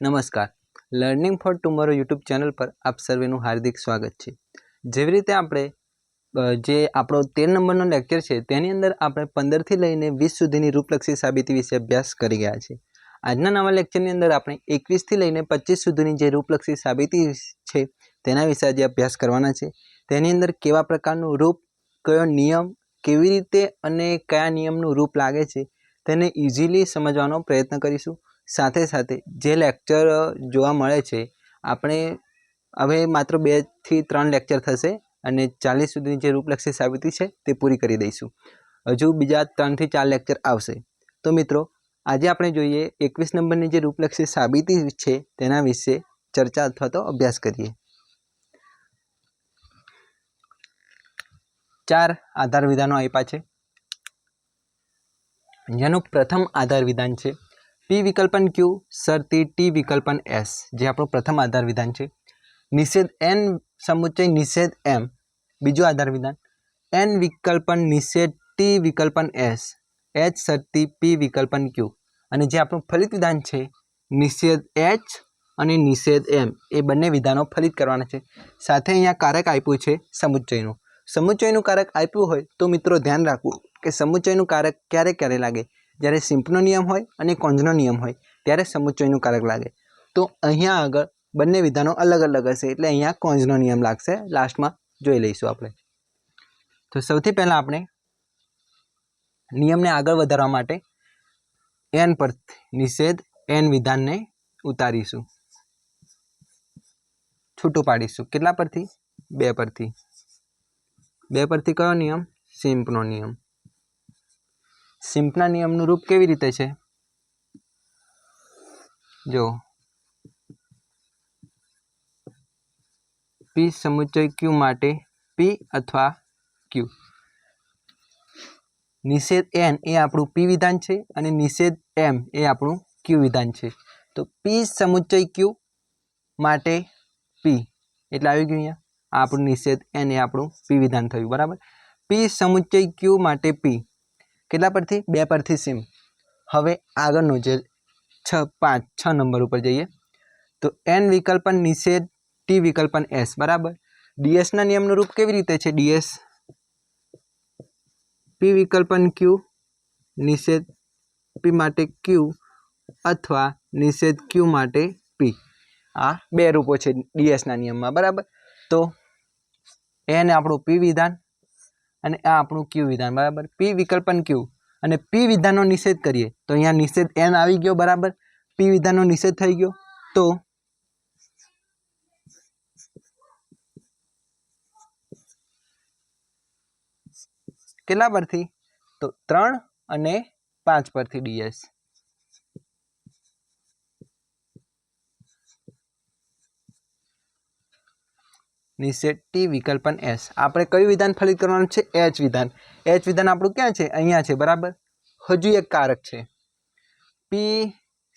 નમસ્કાર. Learning for tomorrow YouTube channel પર આપ સર્વેનું હાર્દિક સ્વાગત છે. જેવી રીતે આપણે જે આપણો તેર નંબરનો લેક્ચર છે, તેની અંદર આપણે પંદરથી લઈને વીસ સુધીની રૂપલક્ષી સાબિતી વિશે અભ્યાસ કરી ગયા છે. આજના નવા લેક્ચરની અંદર આપણે એકવીસથી લઈને પચીસ સુધીની જે રૂપલક્ષી સાબિતી છે, તેના વિશે આજે અભ્યાસ કરવાના છે. તેની અંદર કેવા પ્રકારનું રૂપ, કયો નિયમ, કેવી રીતે અને કયા નિયમનું રૂપ લાગે છે, તેને ઇઝીલી સમજવાનો પ્રયત્ન કરીશું. સાથે સાથે જે લેક્ચર જોવા મળે છે, આપણે હવે માત્ર બેથી ત્રણ લેક્ચર થશે અને ચાલીસ સુધીની જે રૂપલક્ષી સાબિતી છે તે પૂરી કરી દઈશું. હજુ બીજા ત્રણથી ચાર લેક્ચર આવશે. તો મિત્રો, આજે આપણે જોઈએ એકવીસ નંબરની જે રૂપલક્ષી સાબિતી છે તેના વિશે ચર્ચા અથવા તો અભ્યાસ કરીએ. ચાર આધાર વિધાનો આપ્યા છે. જેનું પ્રથમ આધાર વિધાન છે પી વિકલ્પન ક્યુ શરતી ટી વિકલ્પન એસ જે આપણું પ્રથમ આધાર વિધાન છે. નિષેધ એન સમુચ્ચય નિષેધ એમ બીજું આધાર વિધાન. એન વિકલ્પન નિષેધ ટી વિકલ્પન એસ એચ શરતી પી વિકલ્પન ક્યુ અને જે આપણું ફલિત વિધાન છે, નિષેધ એચ અને નિષેધ એમ એ બંને વિધાનો ફલિત કરવાના છે. સાથે અહીંયા કારક આપ્યું છે સમુચ્ચયનું. સમુચ્ચયનું કારક આપ્યું હોય તો મિત્રો ધ્યાન રાખવું કે સમુચ્ચયનું કારક ક્યારે ક્યારે લાગે? જ્યારે સિમ્પનો નિયમ હોય અને કોંજનો નિયમ હોય, ત્યારે સમુચ્ચયનું કારક લાગે. તો અહીંયા આગળ બંને વિધાનો અલગ અલગ હશે, એટલે અહીંયા કોંજનો નિયમ લાગશે. લાસ્ટમાં જોઈ લઈશું આપણે. તો સૌથી પહેલાં આપણે નિયમને આગળ વધારવા માટે એન પર નિષેધ એન વિધાનને ઉતારીશું. છૂટું પાડીશું. કેટલા પરથી? બે પરથી. બે પરથી કયો નિયમ? સિમ્પનો નિયમ. સિમ્પના નિયમનું રૂપ કેવી રીતે છે? જો. પી સમુચ્ચય ક્યુ માટે પી અથવા ક્યુ નિષેધ એન એ આપણું પી વિધાન છે અને નિષેધ એમ એ આપણું ક્યુ વિધાન છે. તો પી સમુચ્ચય ક્યુ માટે પી એટલે આવી ગયું અહીંયા. આપણું નિષેધ એન એ આપણું પી વિધાન થયું. બરાબર? પી સમુચ્ચય ક્યુ માટે પી કેટલા પરથી? બે પરથી સીમ હવે આગળનું જે છ, પાંચ, છ નંબર ઉપર જઈએ. તો એન વિકલ્પન નિષેધ ટી વિકલ્પન એસ બરાબર? ડીએસના નિયમનું રૂપ કેવી રીતે છે? ડીએસ પી વિકલ્પન ક્યુ નિષેધ પી માટે ક્યુ અથવા નિષેધ ક્યુ માટે પી આ બે રૂપો છે ડીએસના નિયમમાં, બરાબર? તો એન આપણું પી વિધાન અને આ આપણું ક્યુ વિધાન, બરાબર? પી વિકલ્પન ક્યુ અને પી વિધાનનો નિષેધ કરીએ. તો અહીંયા નિષેધ એન આવી ગયો, બરાબર? પી વિધાનનો નિષેધ થઈ ગયો. તો કેટલા પરથી? તો ત્રણ અને પાંચ પરથી ડીએસ નિષેધ ટી વિકલ્પન એસ. આપણે કયું વિધાન ફલિત કરવાનું છે? એચ વિધાન. એચ વિધાન આપણું ક્યાં છે? અહીંયા છે, બરાબર? હજુ એક કારક છે. પી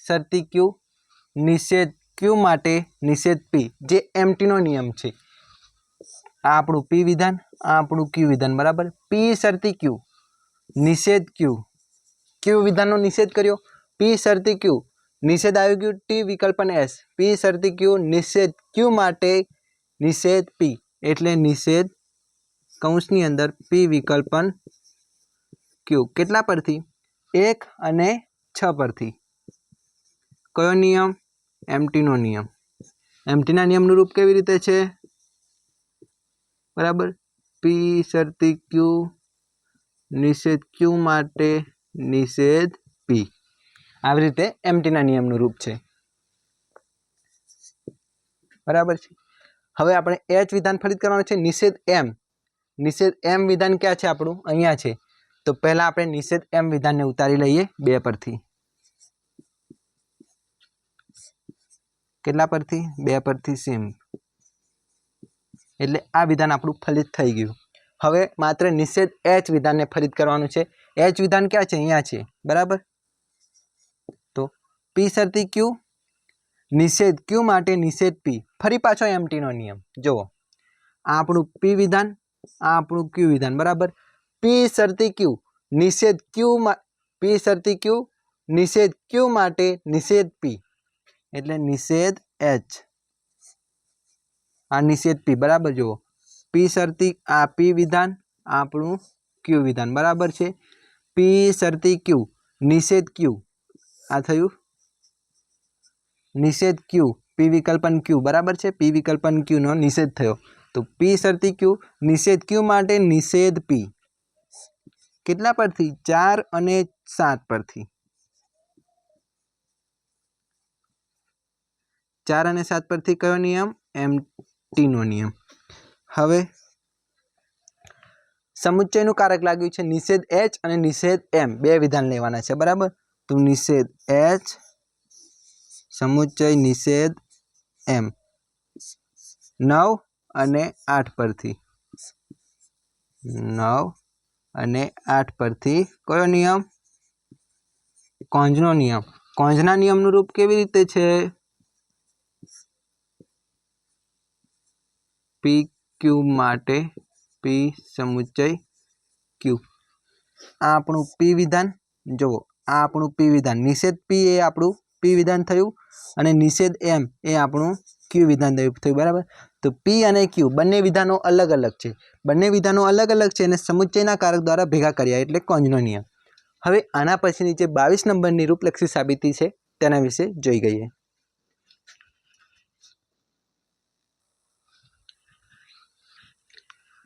શરતી ક્યુ નિષેધ ક્યુ માટે નિષેધ પી જે એમટીનો નિયમ છે. આ આપણું પી વિધાન, આ આપણું ક્યુ વિધાન, બરાબર? પી શરતી ક્યુ નિષેધ ક્યુ ક્યુ વિધાનનો નિષેધ કર્યો. પી શરતી ક્યુ નિષેધ આવી ગયું ટી વિકલ્પન એસ. પી શરતી ક્યુ નિષેધ ક્યુ માટે નિષેધ પી એટલે નિષેધ કૌંસની અંદર પી વિકલ્પન ક્યુ કેટલા પરથી? એક અને છ પરથી. કયો નિયમ? એમટીનો નિયમ. એમટીના નિયમનું રૂપ કેવી રીતે છે? બરાબર? પી શરતી ક્યુ નિષેધ ક્યુ માટે નિષેધ પી આવી રીતે એમટીના નિયમનું રૂપ છે. બરાબર છે? હવે આપણે એચ વિધાન ફલિત કરવાનું છે નિષેધ એમ નિષેધ એમ વિધાન ક્યાં છે આપણું? અહીંયા છે. તો પહેલાં આપણે નિષેધ એમ વિધાનને ઉતારી લઈએ બે પરથી. કેટલા પરથી? બે પરથી સેમ એટલે આ વિધાન આપણું ફલિત થઈ ગયું. હવે માત્ર નિષેધ એચ વિધાનને ફલિત કરવાનું છે. એચ વિધાન ક્યાં છે? અહીંયા છે. બરાબર? તો પી શરતી ક્યુ નિષેધ ક્યુ માટે નિષેધ પી? ફરી પાછો એમટીનો નિયમ. જુઓ. આ આપણું પી વિધાન આ આપણું ક્યુ વિધાન, બરાબર? પી શરતી ક્યુ? નિષેધ ક્યુ પી શરતી ક્યુ? નિષેધ ક્યુ માટે નિષેધ પી? એટલે નિષેધ એચ આ નિષેધ પી, બરાબર? જુઓ. પી શરતી, આ પી વિધાન, આપણું ક્યુ વિધાન, બરાબર છે? પી શરતી ક્યુ? નિષેધ ક્યુ? આ થયું નિષેધ ક્યુ પી વિકલ્પન ક્યુ બરાબર છે? પી વિકલ્પન ક્યુનો નિષેધ થયો. તો પી શરતી ક્યુ નિષેધ ક્યુ માટે નિષેધ પી કેટલા પરથી? ચાર અને સાત પરથી. ચાર અને સાત પરથી કયો નિયમ? એમ ટીનો નિયમ. હવે સમુચ્ચયનું કારક લાગ્યું છે. નિષેધ એચ અને નિષેધ એમ બે વિધાન લેવાના છે. બરાબર? તો નિષેધ એચ સમુચ્ચય નિષેધ એમ. નવ અને આઠ પરથી. નવ અને આઠ પરથી કયો નિયમ? કોંજનો નિયમ. કોંજના નિયમનું રૂપ કેવી રીતે છે? પી ક્યુ માટે પી સમુચ્ચય ક્યુ આ આપણું પી વિધાન. જુઓ, આ આપણું પી વિધાન. નિષેધ પી એ આપણું પી વિધાન થયું અને નિષેધ એમ એ આપણું ક્યુ વિધાન થયું. બરાબર? તો પી અને ક્યુ બંને વિધાનો અલગ અલગ છે. બંને વિધાનો અલગ અલગ છે અને સમુચ્ચયના કારક દ્વારા ભેગા કર્યા એટલે કોંજનો નિયમ હવે આના પછીની જે બાવીસ નંબરની રૂપલક્ષી સાબિતી છે તેના વિશે જોઈ ગઈએ.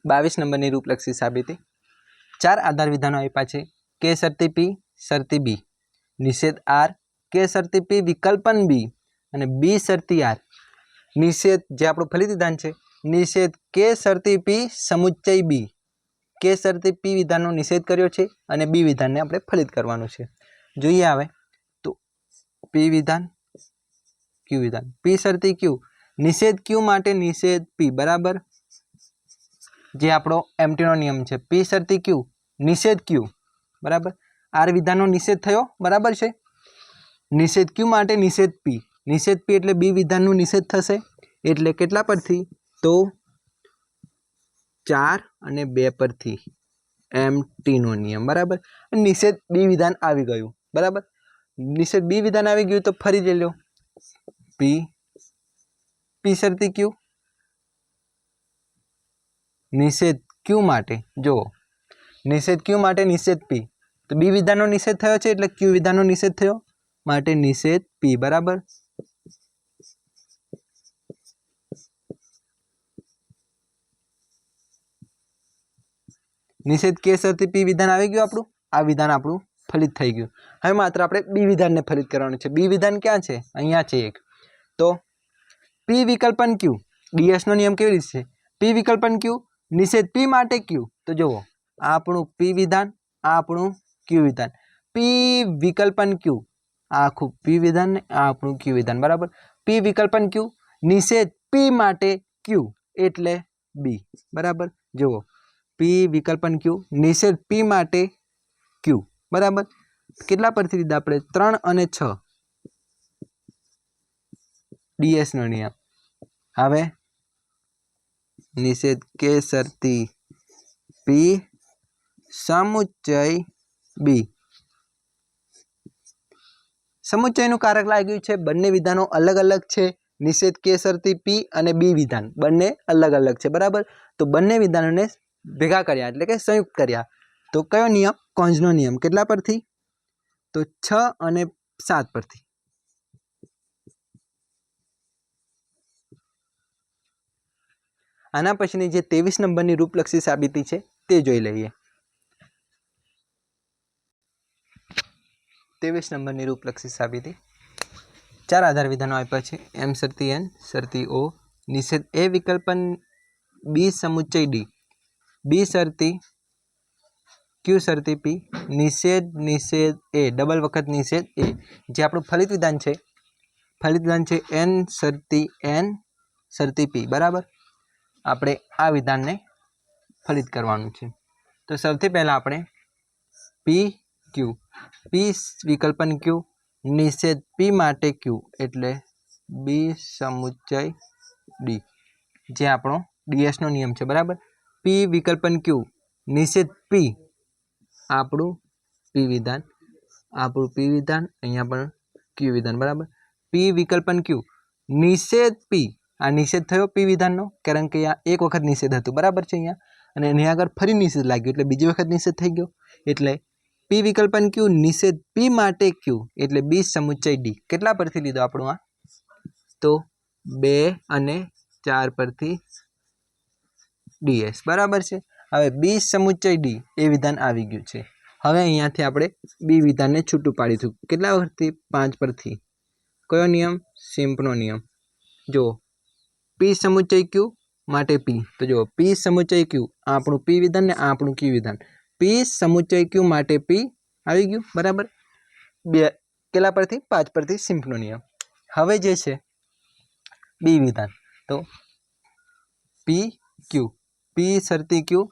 બાવીસ નંબરની રૂપલક્ષી સાબિતી. ચાર આધાર વિધાનો આપ્યા છે. કે શરતી પી શરતી બી નિષેધ આર કે શરતી પી વિકલ્પન બી અને બી શરતી આર. નિષેધ જે આપણું ફલિત વિધાન છે, નિષેધ કે શરતી પી સમુચ્ચય બી. કે શરતી પી વિધાનનો નિષેધ કર્યો છે અને બી વિધાનને આપણે ફલિત કરવાનું છે. જોઈએ આવે તો પી વિધાન, ક્યુ વિધાન? પી શરતી ક્યુ? નિષેધ ક્યુ માટે નિષેધ પી, બરાબર? જે આપણો એમટીનો નિયમ છે. પી શરતી ક્યુ? નિષેધ ક્યુ. બરાબર? આર વિધાનનો નિષેધ થયો? બરાબર છે? નિષેધ ક્યુ માટે નિષેધ પી? નિષેધ પી એટલે બી વિધાનનું નિષેધ થશે. એટલે કેટલા પરથી? તો ચાર અને બે પરથી. એમ ટીનો નિયમ, બરાબર? નિષેધ બી વિધાન આવી ગયું, બરાબર? નિષેધ બી વિધાન આવી ગયું તો ફરી લઈ લો. પી. પી શરતી ક્યુ? નિષેધ ક્યુ માટે? જુઓ. નિષેધ ક્યુ માટે નિષેધ પી? તો બી વિધાનનો નિષેધ થયો છે એટલે ક્યુ વિધાનનો નિષેધ થયો? માટે નિષેધ પી બરાબર? નિષેધ કે શરતી પી વિધાન આવી ગયું આપણું? આ વિધાન આપણું ફલિત થઈ ગયું. હવે માત્ર આપણે બી વિધાનને ફલિત કરવાનું છે. બી વિધાન ક્યાં છે? અહીંયા છે એક. તો પી વિકલ્પન ક્યુ ડીએસનો નિયમ કેવી રીતે છે? પી વિકલ્પન ક્યુ નિષેધ પી માટે ક્યુ તો જુઓ આ આપણું પી વિધાન આ આપણું ક્યુ વિધાન. પી વિકલ્પન ક્યુ આખું પી વિધાન ને આ આપણું ક્યુ વિધાન, બરાબર? પી વિકલ્પન ક્યુ નિષેધ પી માટે ક્યુ એટલે બી બરાબર? જુઓ પી વિકલ્પન ક્યુ નિષેધ પી માટે ક્યુ બરાબર? કેટલા પરથી લીધા આપણે? ત્રણ અને છ. ડીએસનો નિયમ. હવે, નિષેધ કે શરતી પી સમુચ્ચય બી સમુચ્ચયનું કારક લાગ્યું છે. બંને વિધાનો અલગ અલગ છે. નિષેધ કે શરતી પી અને બી વિધાન. બંને અલગ અલગ છે. બરાબર? તો બંને વિધાનોને ભેગા કર્યા એટલે કે સંયુક્ત કર્યા. તો કયો નિયમ? કોંજનો નિયમ. કેટલા પરથી? તો છ અને સાત પરથી. આના પછીની જે ત્રેવીસ નંબરની રૂપલક્ષી સાબિતી છે તે જોઈ લઈએ. ત્રેવીસ નંબરની રૂપલક્ષી સાબિતી. ચાર આધાર વિધાનો આપ્યા છે. એમ સરતી એન, સરતી ઓ. નિષેધ એ વિકલ્પન બી સમુચ્ચય ડી. બી સરતી, ક્યુ સરતી પી. નિષેધ નિષેધ એ. ડબલ વખત નિષેધ એ. જે આપણું ફલિત વિધાન છે. ફલિત વિધાન છે એન, સરતી એન, સરતી પી. બરાબર? આપણે આ વિધાનને ફલિત કરવાનું છે. તો સૌથી પહેલાં આપણે પી, ક્યુ. પી વિકલ્પન ક્યુ નિષેધ પી માટે ક્યુ એટલે બી સમુચ્ચય ડી જે આપણો ડીએસનો નિયમ છે, બરાબર? પી વિકલ્પન ક્યુ નિષેધ પી આપણું પી વિધાન, આપણું પી વિધાન, અહીંયા પણ ક્યુ વિધાન, બરાબર? પી વિકલ્પન ક્યુ નિષેધ પી આ નિષેધ થયો પી વિધાનનો, કારણ કે અહીંયા એક વખત નિષેધ હતું, બરાબર છે અહીંયા? અને એની આગળ ફરી નિષેધ લાગ્યો, એટલે બીજી વખત નિષેધ થઈ ગયો. એટલે પી વિકલ્પન ક્યુ નિષેધ પી માટે ક્યુ? એટલે બી સમુચ્ચય ડી. કેટલા પરથી લીધો આપણું આ? તો બે અને ચાર પરથી ડીએસ બરાબર છે? હવે બી સમુચ્ચય ડી. એ વિધાન આવી ગયું છે. હવે અહીંયાથી આપણે બી વિધાનને છૂટું પાડીશું. કેટલા પરથી? પાંચ પરથી. કયો નિયમ? સિમ્પનો નિયમ. જો પી સમુચ્ચય ક્યુ માટે પી. તો જો પી સમુચ્ચય ક્યુ. આપણું પી વિધાન ને આપણું ક્યુ વિધાન. પી સમુચ્ચય ક્યુ માટે પી આવી ગયું, બરાબર? બે, કેટલા પરથી? પાંચ પરથી સિમ્પનો નિયમ હવે જે છે બી વિધાન. તો પી ક્યુ પી શરતી ક્યુ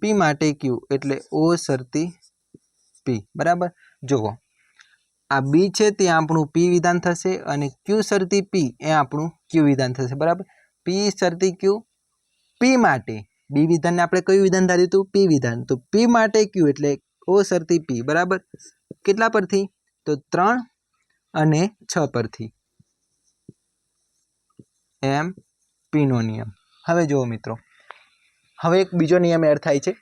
પી માટે ક્યુ એટલે ઓ શરતી પી બરાબર? જુઓ. આ બી છે, તે આપણું પી વિધાન થશે અને ક્યુ શરતી પી એ આપણું ક્યુ વિધાન થશે. બરાબર? પી શરતી ક્યુ પી માટે બી વિધાનને આપણે કયું વિધાન ધાર્યું હતું? પી વિધાન. તો પી માટે ક્યુ? એટલે ઓ સરથી પી. બરાબર? કેટલા પરથી? તો ત્રણ અને છ પરથી. એમ પીનો નિયમ. હવે જુઓ મિત્રો. હવે એક બીજો નિયમ એડ થાય છે.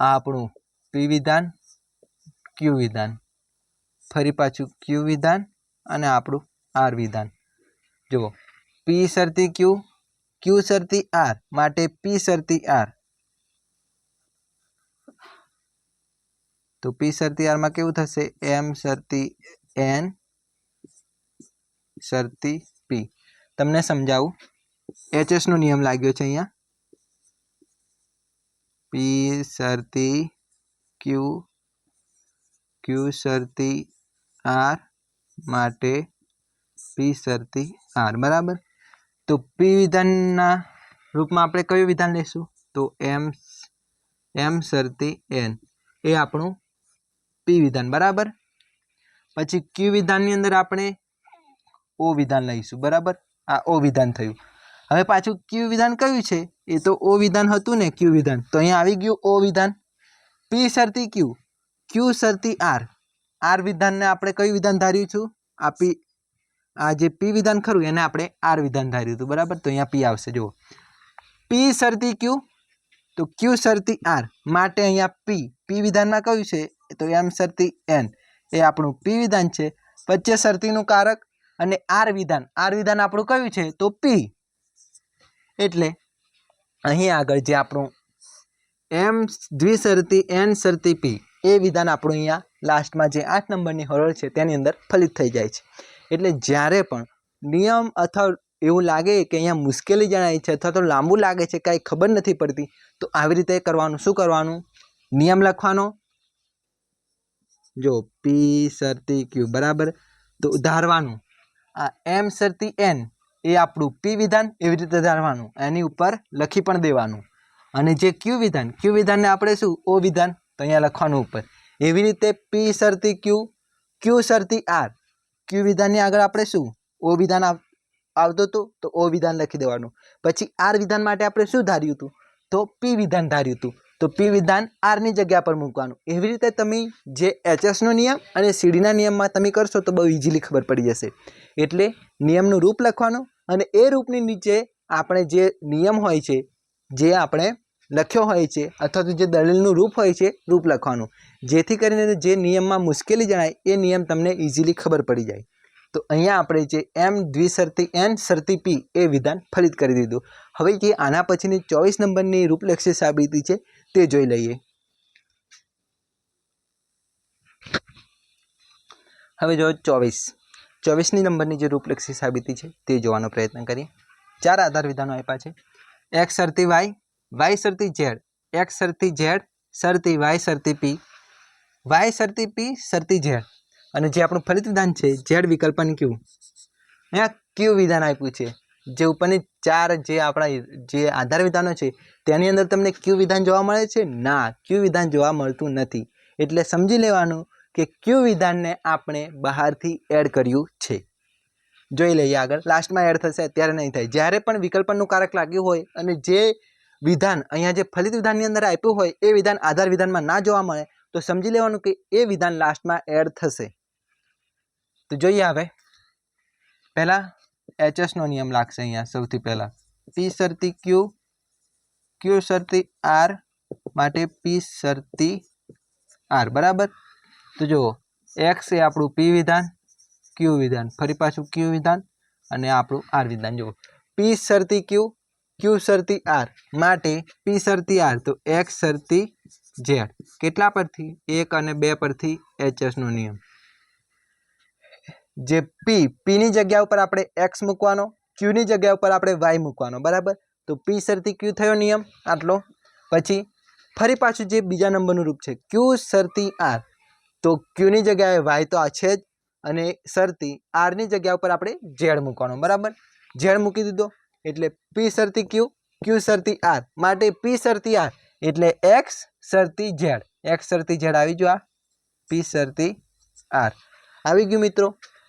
આ આપણું પી વિધાન, ક્યુ વિધાન. ફરી પાછું ક્યુ વિધાન અને આપણું આર વિધાન. જુઓ. પી શરતી ક્યુ? ક્યુ શરતી આર માટે પી શરતી આર તો પી શરતી આરમાં કેવું થશે? એમ શરતી એન શરતી પી તમને સમજાવું? એચએસનો નિયમ લાગ્યો છે અહીંયા. પી શરતી ક્યુ ક્યુ શરતી આર માટે પી શરતી આર બરાબર? તો પી વિધાનના રૂપમાં આપણે કયું વિધાન લઈશું? તો એમ એમ શરતી એન એ આપણું પી વિધાન, બરાબર? પછી ક્યુ વિધાનની અંદર આપણે ઓ વિધાન લઈશું, બરાબર? આ ઓ વિધાન થયું. હવે પાછું ક્યુ વિધાન કયું છે? એ તો ઓ વિધાન હતું ને ક્યુ વિધાન. તો અહીંયા આવી ગયું ઓ વિધાન. પી શરતી ક્યુ ક્યુ શરતી આર આર વિધાનને આપણે કયું વિધાન ધાર્યું છું? આ પી આ જે પી વિધાન ખરું એને આપણે આર વિધાન ધાર્યું હતું, બરાબર? તો અહીંયા પી આવશે, જુઓ. પી શરતી ક્યુ તો ક્યુ શરતી આર માટે અહીંયા પી પી વિધાનમાં કયું છે? તો એમ શરતી એન એ આપણું પી વિધાન છે. વચ્ચે શરતીનું કારક અને આર વિધાન. આર વિધાન આપણું કયું છે? તો પી એટલે અહીં આગળ જે આપણું એમ દ્વિશરતી એન શરતી પી એ વિધાન આપણું અહીંયા લાસ્ટમાં જે આઠ નંબરની હરોળ છે, તેની અંદર ફલિત થઈ જાય છે. એટલે જ્યારે પણ નિયમ અથવા એવું લાગે કે અહીંયા મુશ્કેલી જણાય છે અથવા તો લાંબુ લાગે છે, કાંઈ ખબર નથી પડતી, તો આવી રીતે કરવાનું. શું કરવાનું? નિયમ લખવાનો. જો પી સરતી ક્યુ બરાબર? તો ધારવાનું. આ એમ સરતી એન એ આપણું પી વિધાન એવી રીતે ધારવાનું. એની ઉપર લખી પણ દેવાનું. અને જે ક્યુ વિધાન ક્યુ વિધાનને આપણે શું? ઓ વિધાન, તો અહીંયા લખવાનું ઉપર. એવી રીતે પી સરતી ક્યુ ક્યુ સરતી આર ક્યુ વિધાનની આગળ આપણે શું? ઓ વિધાન આવ- આવતું હતું તો ઓ વિધાન લખી દેવાનું. પછી આર વિધાન માટે આપણે શું ધાર્યું હતું? તો પી વિધાન ધાર્યું હતું. તો પી વિધાન આરની જગ્યા પર મૂકવાનું. એવી રીતે તમે જે એચએસનો નિયમ અને સીડીના નિયમમાં તમે કરશો તો બહુ ઇઝીલી ખબર પડી જશે. એટલે નિયમનું રૂપ લખવાનું અને એ રૂપની નીચે આપણે જે નિયમ હોય છે, જે આપણે લખ્યો હોય છે, અથવા તો જે દલીલનું રૂપ હોય છે, રૂપ લખવાનું. જેથી કરીને જે નિયમમાં મુશ્કેલી જણાય, એ નિયમ તમને ઇઝીલી ખબર પડી જાય. તો અહીંયા આપણે જે એમ દ્વિસરતી એન સરતી પી એ વિધાન ફરીદ કરી દીધું. હવે જે આના પછીની ચોવીસ નંબરની રૂપલક્ષી સાબિતી છે, તે જોઈ લઈએ. હવે જો ચોવીસ. ચોવીસની નંબરની જે રૂપલક્ષી સાબિતી છે, તે જોવાનો પ્રયત્ન કરીએ. ચાર આધાર વિધાનો આપ્યા છે. એક્સ સરતી વાય વાય સરતી ઝેડ એક્સ સરતી ઝેડ સરતી વાય સરતી પી વાય સરતી, પી સરતી ઝેડ. અને જે આપણું ફલિત વિધાન છે, ઝેડ વિકલ્પન ક્યુ. અહીંયા ક્યુ વિધાન આપ્યું છે. જે ઉપરની ચાર જે આપણા જે આધાર વિધાનો છે, તેની અંદર તમને ક્યુ વિધાન જોવા મળે છે? ના, ક્યુ વિધાન જોવા મળતું નથી. એટલે સમજી લેવાનું કે ક્યુ વિધાનને આપણે બહારથી એડ કર્યું છે. જોઈ લઈએ આગળ. લાસ્ટમાં એડ થશે અત્યારે નહીં થાય. જ્યારે પણ વિકલ્પનનું કારક લાગ્યું હોય અને જે વિધાન અહીંયા જે ફલિત વિધાનની અંદર આપ્યું હોય, એ વિધાન આધાર વિધાનમાં ના જોવા મળે તો સમજી લેવાનું કે એ વિધાન લાસ્ટમાં એડ થશે. તો જોઈએ હવે. પહેલાં એચએસનો નિયમ લાગશે અહીંયા સૌથી પહેલાં. પી શરતી ક્યુ ક્યુ શરતી આર માટે પી શરતી આર બરાબર? તો જુઓ એક્સ એ આપણું પી વિધાન ક્યુ વિધાન. ફરી પાછું ક્યુ વિધાન અને આપણું આર વિધાન. જુઓ પી શરતી ક્યુ ક્યુ શરતી આર માટે પી શરતી આર તો એક્સ શરતી ઝેડ કેટલા પરથી? એક અને બે પરથી એચએસનો નિયમ. જે પી પીની જગ્યા ઉપર આપણે એક્સ મૂકવાનો ક્યુની જગ્યા ઉપર આપણે વાય મૂકવાનો, બરાબર? તો પી શરતી ક્યુ થયો નિયમ, આટલો. પછી ફરી પાછું જે બીજા નંબરનું રૂપ છે ક્યુ સરતી આર તો ક્યુની જગ્યાએ વાય તો આ છે જ, અને સરતી આરની જગ્યા ઉપર આપણે ઝેડ મૂકવાનો, બરાબર? ઝેડ મૂકી દીધો, એટલે પી શરતી ક્યુ ક્યુ સરતી આર માટે પી સરતી આર એટલે એક્સ શરતી ઝેડ. એક્સ શરતી ઝેડ આવી ગયો આ. પી શરતી આર. આવી ગયું મિત્રો.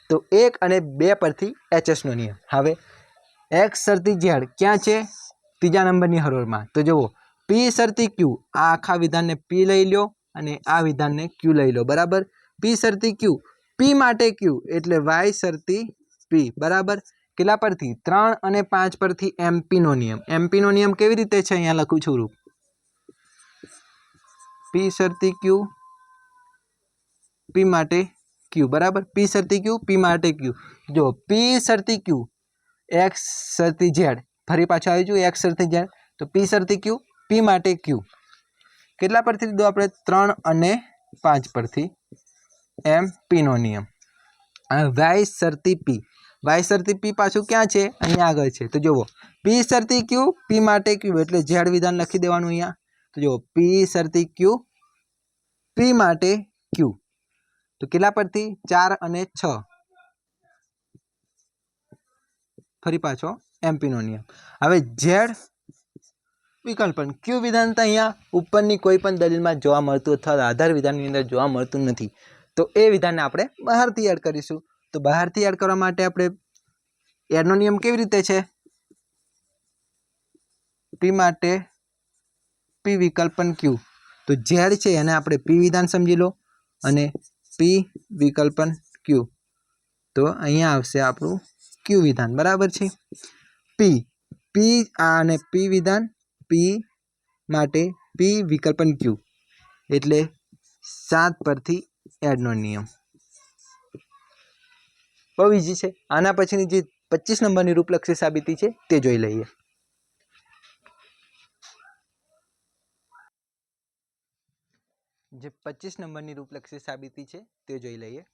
તો એક અને બે પરથી એચએસનો નિયમ. હવે એક્સ શરતી ઝેડ ક્યાં છે? ત્રીજા નંબરની હરોળમાં. તો જુઓ. પી શરતી ક્યુ આ આખા વિધાનને પી લઈ લો અને આ વિધાનને ક્યુ લઈ લો બરાબર? પી શરતી ક્યુ પી માટે ક્યુ એટલે વાય શરતી પી બરાબર? કેટલા પરથી? ત્રણ અને પાંચ પરથી એમપીનો નિયમ. એમપીનો નિયમ કેવી રીતે છે? અહીંયા લખું છું રૂપ. પી શરતી ક્યુ પી માટે ક્યુ બરાબર? પી શરતી ક્યુ પી માટે ક્યુ જો પી શરતી ક્યુ એક્સ શરતી ઝેડ ફરી પાછું આવી જુઓ એક્સ શરતી ઝેડ તો પી શરતી ક્યુ પી માટે ક્યુ કેટલા પરથી લીધું આપણે? ત્રણ અને પાંચ પરથી. એમ પીનો નિયમ. વાય શરતી પી વાય શરતી પી પાછું ક્યાં છે? અહીંયા આગળ છે. તો જુઓ. પી શરતી ક્યુ પી માટે ક્યુ એટલે ઝેડ વિધાન લખી દેવાનું અહીંયા. તો જો પી શરતી ક્યુ પી માટે ક્યુ તો કેટલા પરથી? ચાર અને છ. ફરી પાછો એમપીનો નિયમ. હવે ઝેડ વિકલ્પન ક્યુ વિધાન તો અહીંયા ઉપરની કોઈ પણ દલીલમાં જોવા મળતું અથવા આધાર વિધાનની અંદર જોવા મળતું નથી. તો એ વિધાનને આપણે બહારથી એડ કરીશું. તો બહારથી એડ કરવા માટે આપણે એડનો નિયમ કેવી રીતે છે? પી માટે પી વિકલ્પન ક્યુ? તો ઝેડ છે, એને આપણે પી વિધાન સમજી લો અને પી વિકલ્પન ક્યુ. તો અહીંયા આવશે આપણું ક્યુ વિધાન, બરાબર છે? પી પી આ અને પી વિધાન, પી માટે પી વિકલ્પન ક્યુ. એટલે સાત પરથી એડનો નિયમ. બહુ ઇઝી છે. આના પછીની જે પચીસ નંબરની રૂપલક્ષી સાબિતી છે, તે જોઈ લઈએ. જે પચીસ નંબરની રૂપલક્ષી સાબિતી છે તે જોઈ લઈએ.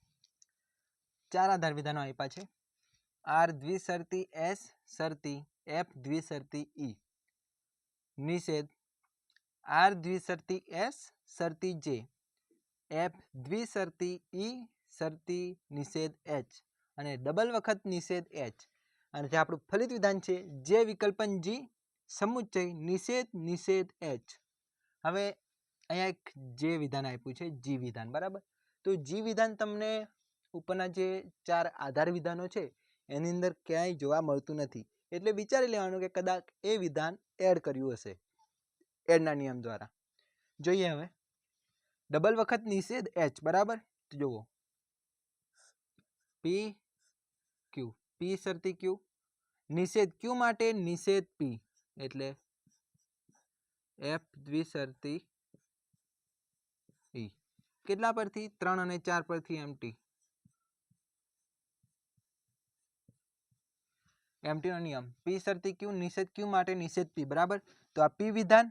ચાર આધાર વિધાનો આપ્યા છે. આર દ્વિસરતી એસ સરતી, એફ દ્વિસરતી ઈ. નિષેધ. આર દ્વિસરતી એસ સરતી જે. એફ દ્વિસરતી ઈ સરતી નિષેધ એચ. અને ડબલ વખત નિષેધ એચ. અને જે આપણું ફલિત વિધાન છે, જે વિકલ્પન જી, સમુચ્ચય નિષેધ નિષેધ એચ. હવે અહીંયા એક જે વિધાન આપ્યું છે, જી વિધાન, બરાબર? તો જી વિધાન તમને ઉપરના જે ચાર આધાર વિધાનો છે, એની અંદર ક્યાંય જોવા મળતું નથી. એટલે વિચારી લેવાનું કે કદાચ એ વિધાન એડ કર્યું હશે, એડના નિયમ દ્વારા. જોઈએ હવે. ડબલ વખત નિષેધ એચ, બરાબર? જુઓ. પી ક્યુ, પી શરતી ક્યુ. નિષેધ ક્યુ માટે? નિષેધ પી. એટલે એફ દ્વિશરતી ઈ. કેટલા પરથી? ત્રણ અને ચાર પરથી એમટી એમટીનો નિયમ પી શરતી ક્યુ? નિષેધ ક્યુ માટે નિષેધ પી બરાબર? તો આ પી વિધાન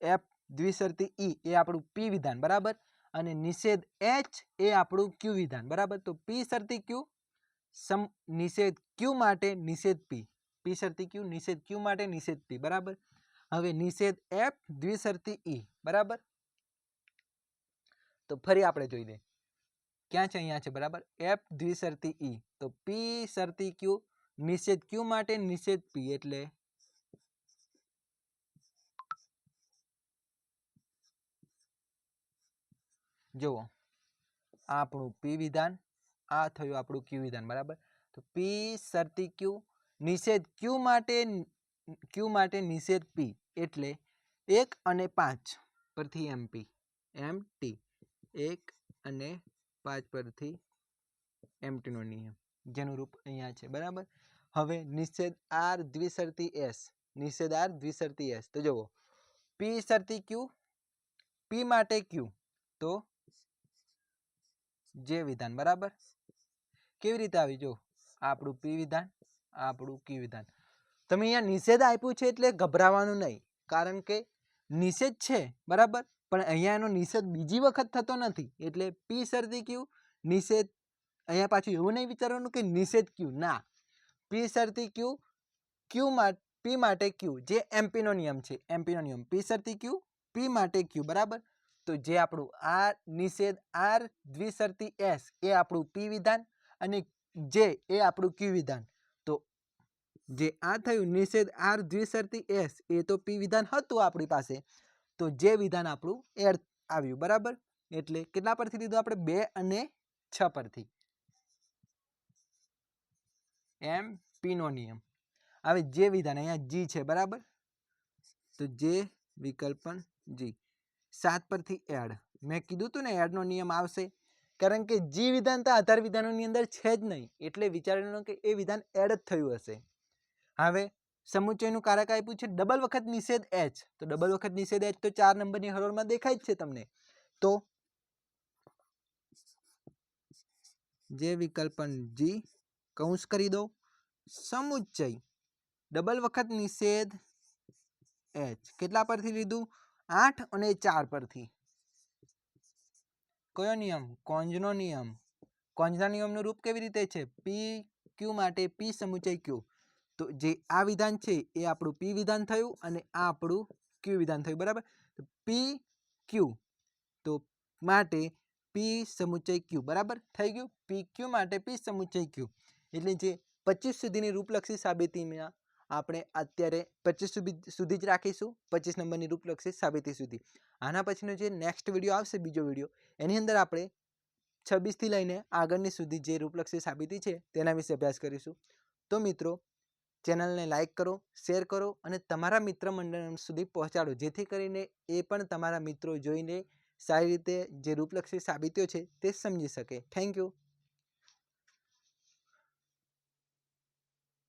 એફ દ્વિશરતી ઈ એ આપણું પી વિધાન, બરાબર? અને નિષેધ એચ એ આપણું ક્યુ વિધાન, બરાબર? તો પી શરતી ક્યુ? સમ, નિષેધ ક્યુ માટે નિષેધ પી પી શરતી ક્યુ? નિષેધ ક્યુ માટે નિષેધ પી બરાબર? હવે નિષેધ એફ દ્વિશરતી ઈ બરાબર? તો ફરી આપણે જોઈ લઈએ ક્યાં છે અહીંયા છે, બરાબર? એફ દ્વિસરતી ઈ તો પી શરતી ક્યુ નિષેધ ક્યુ માટે નિષેધ પી એટલે જુઓ આ આપણું પી વિધાન, આ થયું આપણું ક્યુ વિધાન, બરાબર? તો પી શરતી ક્યુ નિષેધ ક્યુ માટે ક્યુ માટે નિષેધ પી એટલે એક અને પાંચ પરથી એમપી એમ ટી એક અને પાંચ પરથી એમટીનો નિયમ, જેનું રૂપ અહીંયા છે. બરાબર? હવે નિષેધ આર દ્વિસરતી એસ. નિષેધ આર દ્વિસરતી એસ. તો જુઓ. પી સરતી ક્યુ પી માટે ક્યુ તો જે વિધાન. બરાબર? કેવી રીતે આવી? જો આપણું પી વિધાન, આપણું ક્યુ વિધાન. તમે અહીંયા નિષેધ આપ્યું છે એટલે ગભરાવાનું નહીં. કારણ કે નિષેધ છે. બરાબર? પણ અહીંયા એનો નિષેધ બીજી વખત થતો નથી. એટલે પી શરતી ક્યુ? નિષેધ. અહીંયા પાછું એવું નહીં વિચારવાનું કે નિષેધ ક્યુ? ના. પી શરતી ક્યુ? ક્યુ માટે પી માટે ક્યુ? જે એમપીનો નિયમ છે. એમપીનો નિયમ. પી શરતી ક્યુ? પી માટે ક્યુ? બરાબર? તો જે આપણું આ નિષેધ, આર દ્વિશરતી એસ એ આપણું પી વિધાન અને જે એ આપણું ક્યુ વિધાન. તો જે આ થયું નિષેધ, આર દ્વિશરતી એસ એ તો પી વિધાન હતું આપણી પાસે. તો જે વિધાન આપણું એડ આવ્યું, બરાબર? એટલે કેટલા પરથી લીધું આપણે? બે અને છ પરથી. એમ પીનો નિયમ. હવે જે વિધાન અહીંયા જી છે, બરાબર? તો જે વિકલ્પ જી. સાત પરથી એડ. મેં કીધું હતું ને, એડનો નિયમ આવશે. કારણ કે જી વિધાન તો આધાર વિધાનોની અંદર છે જ નહીં. એટલે વિચારેલું કે એ વિધાન એડ જ થયું હશે. હવે સમુચયનું કારક આપ્યું છે ડબલ વખત નિષેધ એચ તો ડબલ વખત નિષેધ એચ તો ચાર નંબરની હરોળમાં દેખાય જ છે તમને. તો જે વિકલ્પન જી કૌંસ કરી દો. સમુચ્ચય, ડબલ વખત નિષેધ એચ કેટલા પરથી લીધું? આઠ અને ચાર પરથી. કયો નિયમ? કોંજનો નિયમ. કોંજના નિયમનું રૂપ કેવી રીતે છે? પી ક્યુ માટે પી સમુચય ક્યુ તો જે આ વિધાન છે, એ આપણું પી વિધાન થયું અને આ આપણું ક્યુ વિધાન થયું, બરાબર? P Q. તો માટે પી સમુચય ક્યુ, બરાબર? થઈ ગયું? પી ક્યુ માટે પી સમુચય ક્યુ. એટલે જે પચીસ સુધીની રૂપલક્ષી સાબિતીમાં આપણે અત્યારે પચીસ સુધી સુધી જ રાખીશું, પચીસ નંબરની રૂપલક્ષી સાબિતી સુધી. આના પછીનો જે નેક્સ્ટ વીડિયો આવશે, બીજો વીડિયો એની અંદર આપણે છવ્વીસથી લઈને આગળની સુધી જે રૂપલક્ષી સાબિતી છે, તેના વિશે અભ્યાસ કરીશું. તો મિત્રો ચેનલને લાઇક કરો, શેર કરો અને તમારા મિત્ર મંડળ સુધી પહોંચાડો. જેથી કરીને એ પણ તમારા મિત્રો જોઈને સારી રીતે જે રૂપલક્ષી સાબિત્યો છે તે સમજી શકે. Thank you.